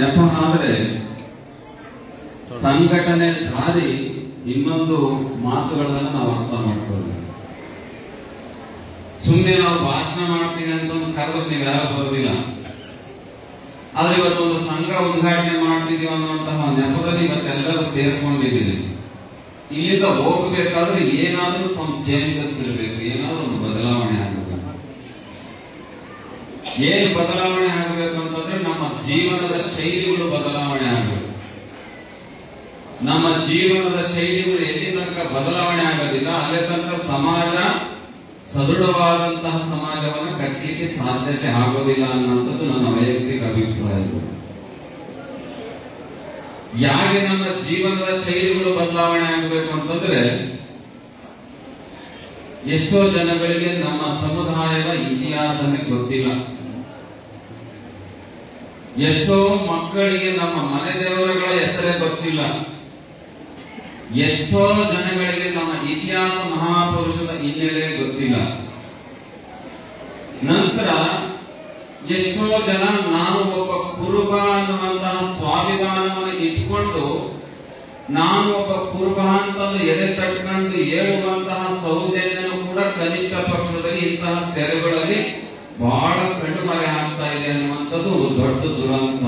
ನೆಪ ಆದರೆ ಸಂಘಟನೆ ದಾರಿ ಇನ್ನೊಂದು ಮಾತುಗಳನ್ನ ನಾವು ಅರ್ಥ ಮಾಡ್ಕೋಬೇಕು ಸುಮ್ಮನೆ ನಾವು ಭಾಷಣ ಮಾಡ್ತೀವಿ ಅಂತ ಒಂದು ಕರೆದ್ರೆ ನೀವು ಯಾರು ಬರೋದಿಲ್ಲ. ಆದ್ರೆ ಇವತ್ತೊಂದು ಸಂಘ ಉದ್ಘಾಟನೆ ಮಾಡ್ತಿದೀವಿ ಅನ್ನುವಂತಹ ಒಂದು ನೆಪದಲ್ಲಿ ಇವತ್ತೆಲ್ಲರೂ ಸೇರ್ಕೊಂಡಿದ್ದೀವಿ. ಇಲ್ಲಿಂದ ಹೋಗಬೇಕಾದ್ರೆ ಏನಾದ್ರೂ ಸಮ್ ಚೇಂಜಸ್ ಇರಬೇಕು, ಏನಾದ್ರೂ ಒಂದು ಬದಲಾವಣೆ ಆಗಬೇಕು. ಏನು ಬದಲಾವಣೆ ಆಗಬೇಕು ಅಂತಂದ್ರೆ ನಮ್ಮ ಜೀವನದ ಶೈಲಿಗಳು ಬದಲಾವಣೆ ಆಗಬೇಕು. ನಮ್ಮ ಜೀವನದ ಶೈಲಿಗಳು ಎಲ್ಲಿ ತನಕ ಬದಲಾವಣೆ ಆಗೋದಿಲ್ಲ, ಅಲ್ಲೇ ತನಕ ಸಮಾಜ ಸದೃಢವಾದಂತಹ ಸಮಾಜವನ್ನು ಕಟ್ಟಲಿಕ್ಕೆ ಸಾಧ್ಯತೆ ಆಗೋದಿಲ್ಲ ಅನ್ನುವಂಥದ್ದು ನನ್ನ ವೈಯಕ್ತಿಕ ಅಭಿಪ್ರಾಯ. ಯಾಕೆ ನಮ್ಮ ಜೀವನದ ಶೈಲಿಗಳು ಬದಲಾವಣೆ ಆಗಬೇಕು ಅಂತಂದ್ರೆ, ಎಷ್ಟೋ ಜನಗಳಿಗೆ ನಮ್ಮ ಸಮುದಾಯದ ಇತಿಹಾಸನೇ ಗೊತ್ತಿಲ್ಲ. ಎಷ್ಟೋ ಮಕ್ಕಳಿಗೆ ನಮ್ಮ ಮನೆ ದೇವರುಗಳ ಹೆಸರೇ ಗೊತ್ತಿಲ್ಲ. ಎಷ್ಟೋ ಜನಗಳಿಗೆ ನಮ್ಮ ಇತಿಹಾಸ ಮಹಾಪುರುಷದ ಹಿನ್ನೆಲೆ ಗೊತ್ತಿಲ್ಲ. ನಂತರ ಎಷ್ಟೋ ಜನ ನಾನು ಒಬ್ಬ ಕುರುಬ ಅನ್ನುವಂತಹ ಸ್ವಾಭಿಮಾನವನ್ನು ಇಟ್ಕೊಂಡು ನಾನು ಒಬ್ಬ ಕುರುಬ ಅಂತ ಎದೆ ತಟ್ಕೊಂಡು ಹೇಳುವಂತಹ ಸೌಜನ್ಯನು ಕೂಡ ಕನಿಷ್ಠ ಪಕ್ಷದಲ್ಲಿ ಇಂತಹ ಸೆರೆಗಳಲ್ಲಿ ಬಹಳ ಕಣ್ಣುಮರೆ ಆಗ್ತಾ ಇದೆ ಅನ್ನುವಂಥದ್ದು ದೊಡ್ಡ ದುರಂತ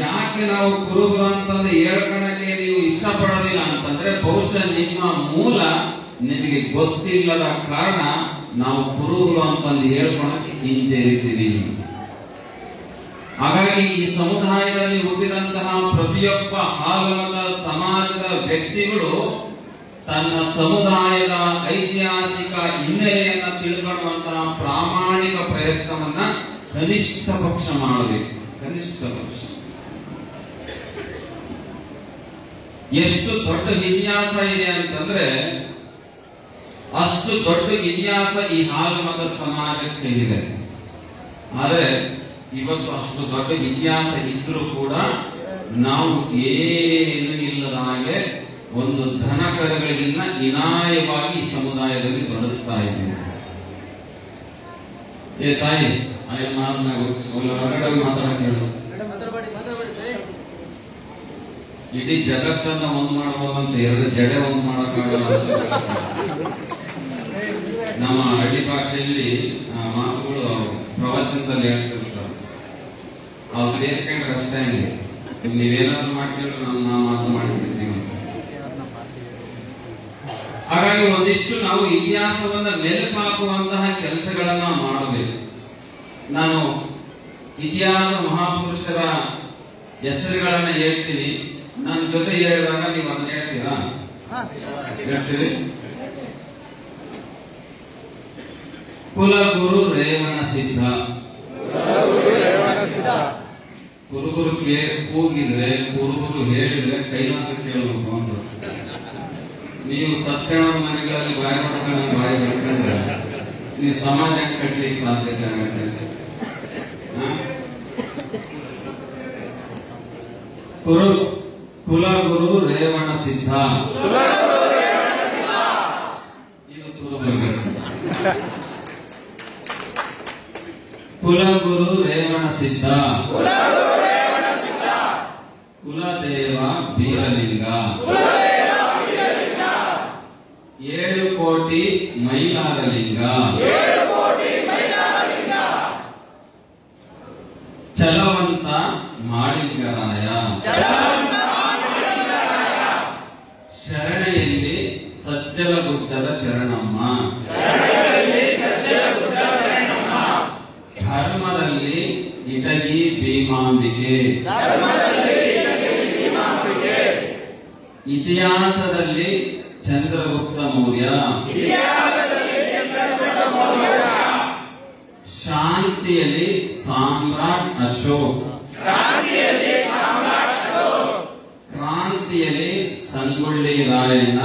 ಯಾಕೆ ನಾವು ಕುರುಬರು ಅಂತಂದ್ರೆ ಹೇಳ್ಕೊಳಕ್ಕೆ ನೀವು ಇಷ್ಟಪಡೋದಿಲ್ಲ ಅಂತಂದ್ರೆ ಬಹುಶಃ ನಿಮ್ಮ ಮೂಲ ನಿಮಗೆ ಗೊತ್ತಿಲ್ಲದ ಕಾರಣ ನಾವು ಕುರುಬರು ಅಂತಂದು ಹೇಳ್ಕೊಳಕ್ಕೆ ಹಿಂಜರಿತೀವಿ ಹಾಗಾಗಿ ಈ ಸಮುದಾಯದಲ್ಲಿ ಹುಟ್ಟಿದಂತಹ ಪ್ರತಿಯೊಬ್ಬ ಹಾಲುಮತ ಸಮಾಜದ ವ್ಯಕ್ತಿಗಳು ತನ್ನ ಸಮುದಾಯದ ಐತಿಹಾಸಿಕ ಹಿನ್ನೆಲೆಯನ್ನ ತಿಳ್ಕೊಳ್ಳುವಂತಹ ಪ್ರಾಮಾಣಿಕ ಪ್ರಯತ್ನವನ್ನ ಕನಿಷ್ಠ ಪಕ್ಷ ಮಾಡಬೇಕು. ಕನಿಷ್ಠ ಪಕ್ಷ. ಎಷ್ಟು ದೊಡ್ಡ ಇತಿಹಾಸ ಇದೆ ಅಂತಂದ್ರೆ, ಅಷ್ಟು ದೊಡ್ಡ ಇತಿಹಾಸ ಈ ಹಾಲುಮತ ಸಮಾಜಕ್ಕೆ ಇದೆ. ಆದರೆ, ಇವತ್ತು ಅಷ್ಟು ದೊಡ್ಡ ಇತಿಹಾಸ ಇದ್ರೂ ಕೂಡ ನಾವು ಏನು ಇಲ್ಲದ ಹಾಗೆ ಒಂದು ಧನ ಇನಾಯವಾಗಿ ಸಮುದಾಯದಲ್ಲಿ ಬದುಕ್ತಾ ಇದ್ದೀವಿ. ಏ ತಾಯಿ ಆಯ್ತು ಹೊರಗಡೆ ಇಡೀ ಜಗತ್ತನ್ನ ಒಂದು ಮಾಡಬಹುದಂತ ಎರಡು ಜಡೆ ಒಂದು ಮಾಡಕ್ಕಾಗಲ್ಲ ನಮ್ಮ ಹಳ್ಳಿ ಭಾಷೆಯಲ್ಲಿ ಮಾತುಗಳು ಪ್ರವಚನದಲ್ಲಿ ಹೇಳ್ತಿರ್ತಾರೆ. ಅವು ಸೇರ್ಕೊಂಡ್ರೆ ಅಷ್ಟೇ ನೀವೇನಾದ್ರೂ ಮಾಡ್ಕೊಂಡ್ರೆ ನಾವು ಮಾತು ಮಾಡ್ತಿರ್ತೀವಿ ಹಾಗಾಗಿ ಒಂದಿಷ್ಟು ನಾವು ಇತಿಹಾಸವನ್ನ ಮೆಲುಕು ಹಾಕುವಂತಹ ಕೆಲಸಗಳನ್ನ ಮಾಡಬೇಕು. ನಾನು ಇತಿಹಾಸ ಮಹಾಪುರುಷರ ಹೆಸರುಗಳನ್ನ ಹೇಳ್ತೀನಿ. ನನ್ನ ಜೊತೆ ಹೇಳಿದಾಗ ನೀವು ಅದನ್ನ ಹೇಳ್ತೀರಾ? ಹೇಳ್ತೀರಿ? ಕುಲಗುರು ರೇವಣ ಸಿದ್ಧ. ಕುರುಗುರು ಕೇ ಕೂಗಿದ್ರೆ ಕುರುಗುರು ಹೇಳಿದ್ರೆ ಕೈಲಾಸ ಕೇಳಬೇಕು ಅಂತ ನೀವು ಸತ್ಯಗಳ ಮನೆಗಳಲ್ಲಿ ಬಾಯಿ ಮಾಡ್ಕೊಂಡು ಬಾಯಿ ಮಾಡ್ಕೊಂಡ್ರೆ ನೀವು ಸಮಾಜ ಕಟ್ಟಲಿಕ್ಕೆ ಸಾಧ್ಯತೆ ಆಗುತ್ತೆ ಹ? ಕುರು ಕುಲಗುರು ರೇವಣ ಸಿದ್ಧ ಇದು ಕುರುಗುರು ಕುಲಗುರು ರೇವಣ ಸಿದ್ಧ ಕುಲದೇವ ಬೀರಲಿಂಗ ಕೋಟಿ ಮೈಲಾರಲಿಂಗ. ಚಲವಂತ ಮಾಡಿಂಗರಾಯ ಶರಣೆಯಲ್ಲಿ ಸಜ್ಜಲ ಗುಡ್ಡದ ಶರಣಮ್ಮ. ಧರ್ಮದಲ್ಲಿ ಇಟಗಿ ಭೀಮಾಂಬಿಕೆ. ಇತಿಹಾಸದಲ್ಲಿ ಚಂದ್ರಗುಪ್ತ ಮೌರ್ಯ. ಶಾಂತಿಯಲ್ಲಿ ಸಾಮ್ರಾಟ್ ಅಶೋಕ್. ಕ್ರಾಂತಿಯಲ್ಲಿ ಸಂಗೊಳ್ಳಿ ರಾಯಣ್ಣ.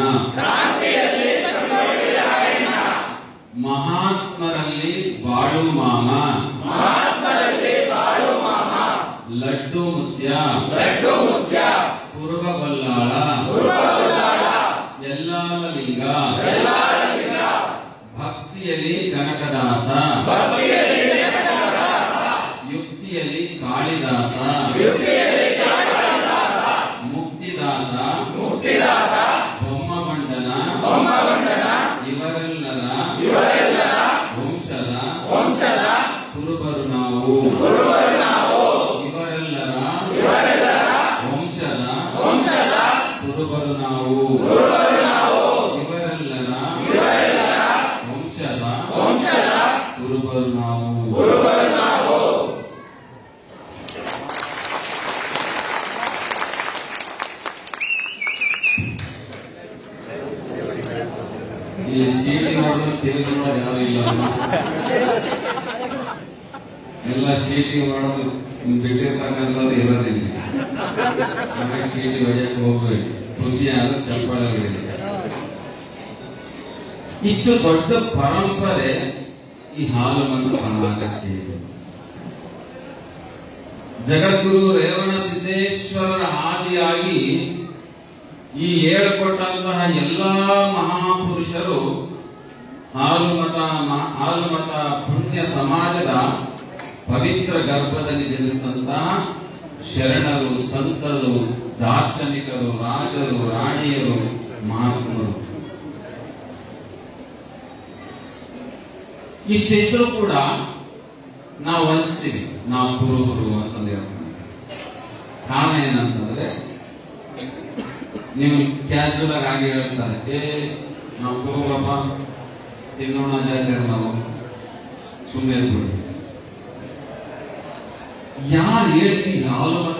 ಮಹಾತ್ಮರಲ್ಲಿ ಬಾಳು ಮಾಮ. ಲಡ್ಡು ಮುತ್ಯ. ಪೂರ್ವ ಬಲ್ಲಾಳ. ಲಿಂಗ ಭಕ್ತಿಯಲ್ಲಿ ಕನಕದಾಸ ಯುಕ್ತಿಯಲ್ಲಿ ಕಾಳಿದಾಸ. ಮುಕ್ತಿದಾತ. ಬೊಮ್ಮಮಂಡನ ಇವರೆಲ್ಲರ. ವಂಶದ. ವಂಶದ ಕುರುಬರು ನಾವು ಇವರೆಲ್ಲರ. ವಂಶದ. ವಂಶದ ಕುರುಬರು ನಾವು ಇಲ್ಲ. ಎಲ್ಲ ಸೀಟಿ ಮಾಡೋದು ಬಿಟ್ಟಿರ್ತಕ್ಕಂಥದ್ದು ಇರೋದಿಲ್ಲ. ಹಾಗಾಗಿ ಸೀಟಿ ಹೊಡೆಯಕ್ಕೆ ಹೋಗ್ಬೇಕು ಖುಷಿ ಆದ ಹೊಡೆಯಿರಿ. ಇಷ್ಟು ದೊಡ್ಡ ಪರಂಪರೆ ಈ ಹಾಲು ಮಂದ ಸಮಾಜಕ್ಕೆ ಇದೆ. ಜಗದ್ಗುರು ರೇವಣ ಸಿದ್ದೇಶ್ವರರ ಆದಿಯಾಗಿ ಈ ಹೇಳಿಕೊಟ್ಟಂತಹ ಎಲ್ಲಾ ಮಹಾಪುರುಷರು ಹಾಲು ಮತ ಹಾಲು ಮತ ಪುಣ್ಯ ಸಮಾಜದ ಪವಿತ್ರ ಗರ್ಭದಲ್ಲಿ ಜನಿಸಿದಂತಹ ಶರಣರು, ಸಂತರು, ದಾರ್ಶನಿಕರು, ರಾಜರು, ರಾಣಿಯರು, ಮಹಾತ್ಮರು. ಇಷ್ಟಿದ್ರೂ ಕೂಡ ನಾವು ವಂಚಿಸ್ತೀವಿ. ನಾವು ಗುರುಗಳು ಅಂತಂದು ಹೇಳ್ತೀವಿ ಕಾರಣ ಏನಂತಂದ್ರೆ ನೀವು ಕ್ಯಾಶುವಲ್ ಆಗಿ ಹಾಗೆ ಹೇಳ್ತಾರೆ ಏ ನಾವು ಕುರುಬಪ್ಪ ತಿನ್ನೋಣ ಜಾತಿ ನಾವು. ಸುಮ್ಮನೆ ಇದ್ಬಿಡಿ ಯಾರು ಹೇಳ್ತಿ? ಹಾಲು ಮತ